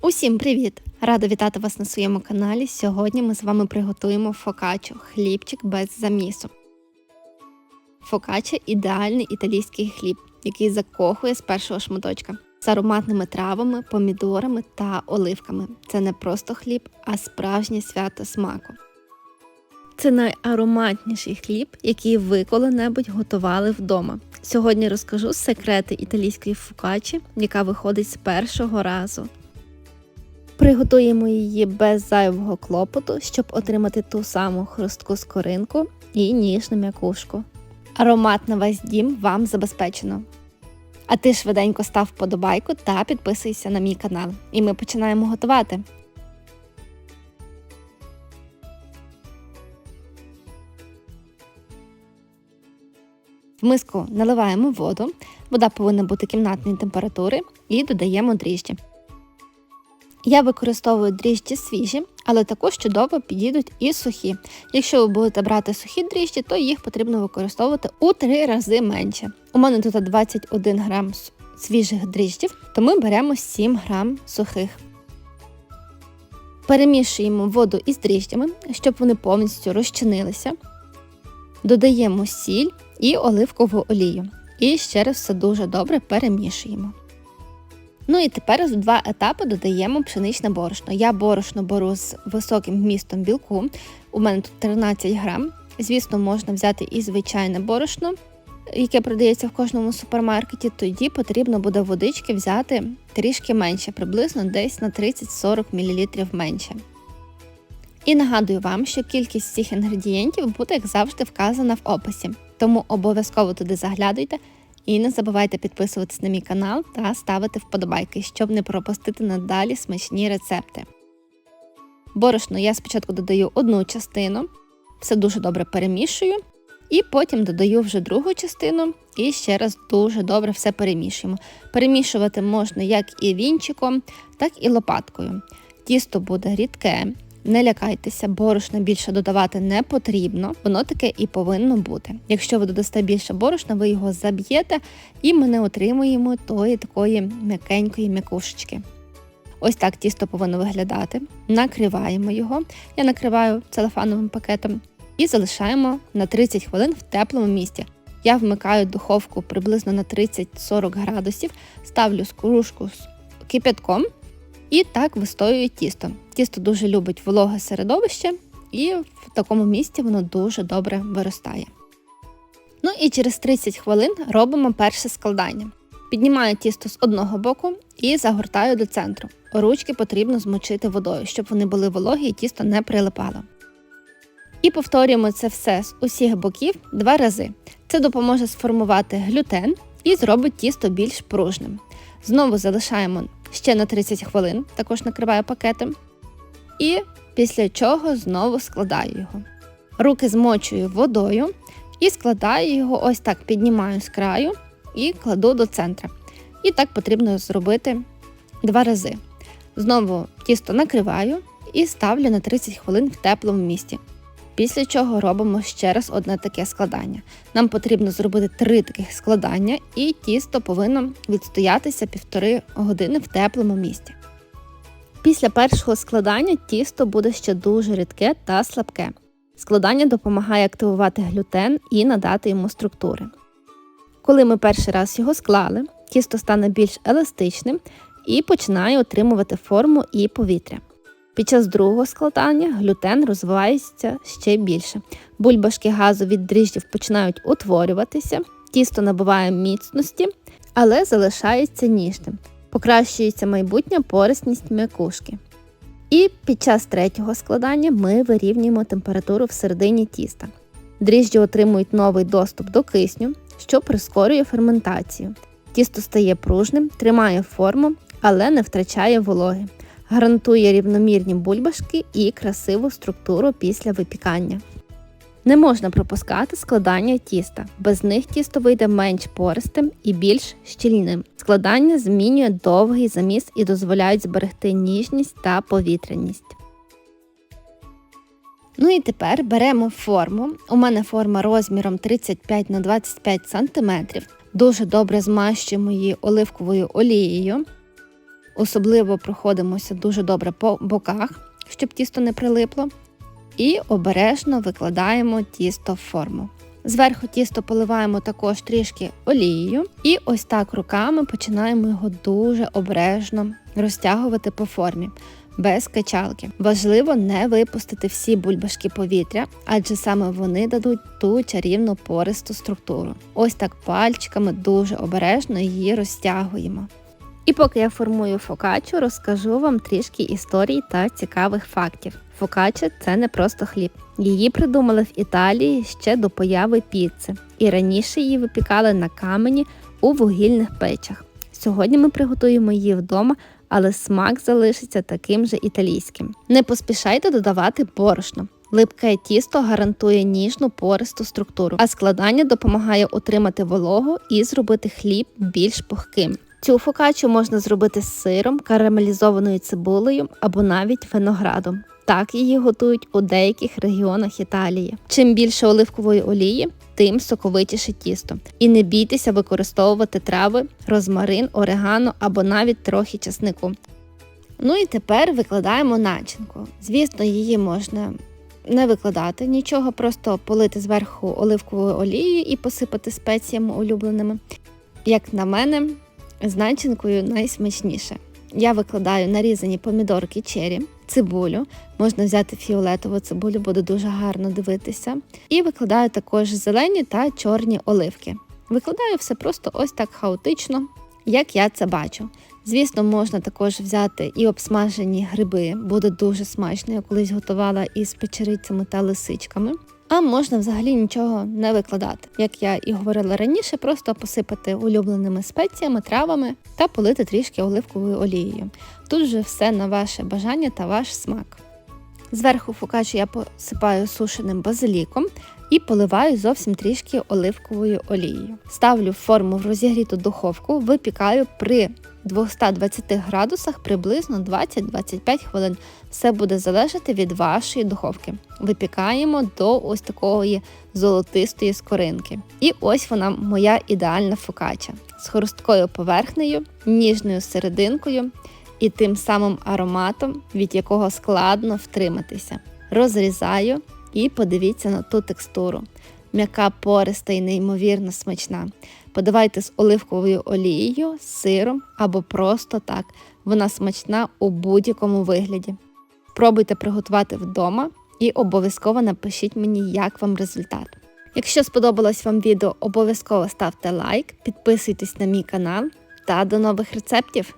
Усім привіт! Рада вітати вас на своєму каналі. Сьогодні ми з вами приготуємо фокаччо – хлібчик без замісу. Фокаччо – ідеальний італійський хліб, який закохує з першого шматочка. З ароматними травами, помідорами та оливками. Це не просто хліб, а справжнє свято смаку. Це найароматніший хліб, який ви коли-небудь готували вдома. Сьогодні розкажу секрети італійської фокаччі, яка виходить з першого разу. Приготуємо її без зайвого клопоту, щоб отримати ту саму хрустку скоринку і ніжну м'якушку. Аромат на весь дім вам забезпечено. А ти швиденько став вподобайку та підписуйся на мій канал. І ми починаємо готувати. В миску наливаємо воду, вода повинна бути кімнатної температури і додаємо дріжджі. Я використовую дріжджі свіжі, але також чудово підійдуть і сухі. Якщо ви будете брати сухі дріжджі, то їх потрібно використовувати у 3 рази менше. У мене тут 21 грам свіжих дріжджів, то ми беремо 7 грам сухих. Перемішуємо воду із дріжджами, щоб вони повністю розчинилися. Додаємо сіль і оливкову олію. І ще раз все дуже добре перемішуємо. Ну і тепер в два етапи додаємо пшеничне борошно. Я борошно беру з високим вмістом білку. У мене тут 13 грам. Звісно, можна взяти і звичайне борошно, яке продається в кожному супермаркеті. Тоді потрібно буде водички взяти трішки менше, приблизно десь на 30-40 мл менше. І нагадую вам, що кількість цих інгредієнтів буде, як завжди, вказана в описі, тому обов'язково туди заглядуйте. І не забувайте підписуватись на мій канал та ставити вподобайки, щоб не пропустити надалі смачні рецепти. Борошно я спочатку додаю одну частину, все дуже добре перемішую, і потім додаю вже другу частину і ще раз дуже добре все перемішуємо. Перемішувати можна як і вінчиком, так і лопаткою. Тісто буде рідке, не лякайтеся, борошна більше додавати не потрібно, воно таке і повинно бути. Якщо ви додасте більше борошна, ви його заб'єте і ми не отримуємо тої такої м'якенької м'якушечки. Ось так тісто повинно виглядати. Накриваємо його. Я накриваю целофановим пакетом і залишаємо на 30 хвилин в теплому місці. Я вмикаю духовку приблизно на 30-40 градусів, ставлю кружку з кипятком і так вистоює тісто. Тісто дуже любить вологе середовище, і в такому місці воно дуже добре виростає. Ну і через 30 хвилин робимо перше складання. Піднімаю тісто з одного боку і загортаю до центру. Ручки потрібно змочити водою, щоб вони були вологі і тісто не прилипало. І повторюємо це все з усіх боків два рази. Це допоможе сформувати глютен і зробить тісто більш пружним. Знову залишаємо ще на 30 хвилин, також накриваю пакетом. І після чого знову складаю його. Руки змочую водою і складаю його, ось так піднімаю з краю і кладу до центра. І так потрібно зробити два рази. Знову тісто накриваю і ставлю на 30 хвилин в теплому місці. Після чого робимо ще раз одне таке складання. Нам потрібно зробити три таких складання, і тісто повинно відстоятися півтори години в теплому місці. Після першого складання тісто буде ще дуже рідке та слабке. Складання допомагає активувати глютен і надати йому структури. Коли ми перший раз його склали, тісто стане більш еластичним і починає отримувати форму і повітря. Під час другого складання глютен розвивається ще більше. Бульбашки газу від дріжджів починають утворюватися, тісто набуває міцності, але залишається ніжним. Покращується майбутня порисність м'якушки. І під час третього складання ми вирівнюємо температуру в середині тіста. Дріжджі отримують новий доступ до кисню, що прискорює ферментацію. Тісто стає пружним, тримає форму, але не втрачає вологи гарантує рівномірні бульбашки і красиву структуру після випікання. Не можна пропускати складання тіста, без них тісто вийде менш пористим і більш щільним. Складання змінює довгий заміс і дозволяють зберегти ніжність та повітряність. Ну і тепер беремо форму. У мене форма розміром 35 на 25 см. Дуже добре змащуємо її оливковою олією. Особливо проходимося дуже добре по боках, щоб тісто не прилипло. І обережно викладаємо тісто в форму. Зверху тісто поливаємо також трішки олією, і ось так руками починаємо його дуже обережно розтягувати по формі. Без качалки. Важливо не випустити всі бульбашки повітря, адже саме вони дадуть ту чарівну пористу структуру. Ось так пальчиками дуже обережно її розтягуємо. І поки я формую фокачу, розкажу вам трішки історій та цікавих фактів. Фокача це не просто хліб. Її придумали в Італії ще до появи піци, і раніше її випікали на камені у вугільних печах. Сьогодні ми приготуємо її вдома, але смак залишиться таким же італійським. Не поспішайте додавати борошно. Липке тісто гарантує ніжну пористу структуру, а складання допомагає утримати вологу і зробити хліб більш пухким. Цю фокачу можна зробити з сиром, карамелізованою цибулею або навіть виноградом. Так її готують у деяких регіонах Італії. Чим більше оливкової олії, тим соковитіше тісто. І не бійтеся використовувати трави, розмарин, орегано або навіть трохи часнику. Ну і тепер викладаємо начинку. Звісно, її можна не викладати нічого, просто полити зверху оливковою олією і посипати спеціями улюбленими. Як на мене, з найсмачніше. Я викладаю нарізані помідорки чері, цибулю, можна взяти фіолетову цибулю, буде дуже гарно дивитися. І викладаю також зелені та чорні оливки. Викладаю все просто ось так хаотично, як я це бачу. Звісно, можна також взяти і обсмажені гриби, буде дуже смачно. Я колись готувала із печерицями та лисичками. А можна взагалі нічого не викладати. Як я і говорила раніше, просто посипати улюбленими спеціями, травами та полити трішки оливковою олією. Тут вже все на ваше бажання та ваш смак. Зверху фокачу я посипаю сушеним базиліком і поливаю зовсім трішки оливковою олією. Ставлю форму в розігріту духовку, випікаю при 220 градусах приблизно 20-25 хвилин. Все буде залежати від вашої духовки. Випікаємо до ось такої золотистої скоринки. І ось вона моя ідеальна фокача з хрусткою поверхнею, ніжною серединкою і тим самим ароматом, від якого складно втриматися. Розрізаю і подивіться на ту текстуру. М'яка пориста і неймовірно смачна. Подавайте з оливковою олією, сиром або просто так. Вона смачна у будь-якому вигляді. Пробуйте приготувати вдома і обов'язково напишіть мені, як вам результат. Якщо сподобалось вам відео, обов'язково ставте лайк, підписуйтесь на мій канал та до нових рецептів!